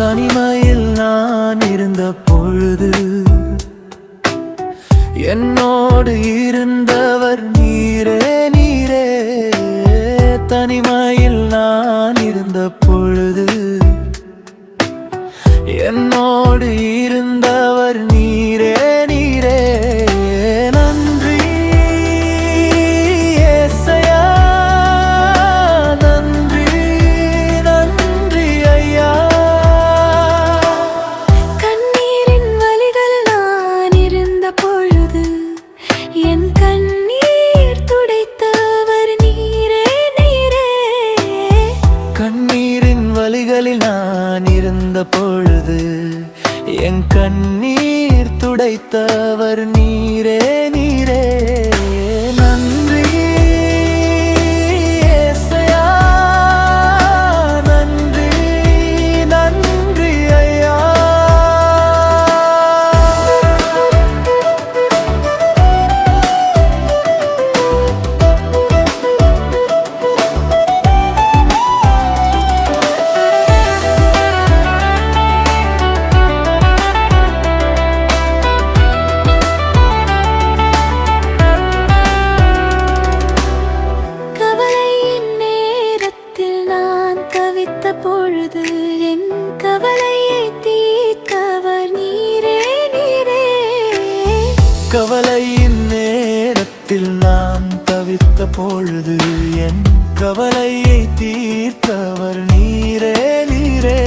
தனிமையில் நான் இருந்த பொழுது என்னோடு இருந்தவர் நீரே நீரே. தனிமையில் நான் இருந்த பொழுது என்னோடு நான் இருந்த பொழுது என் கண்ணீர் துடைத்தவர் நீரே நீரே. கவலையின் நேரத்தில் நான் தவித்த பொழுது என் கவலையை தீர்த்தவர் நீரே நீரே.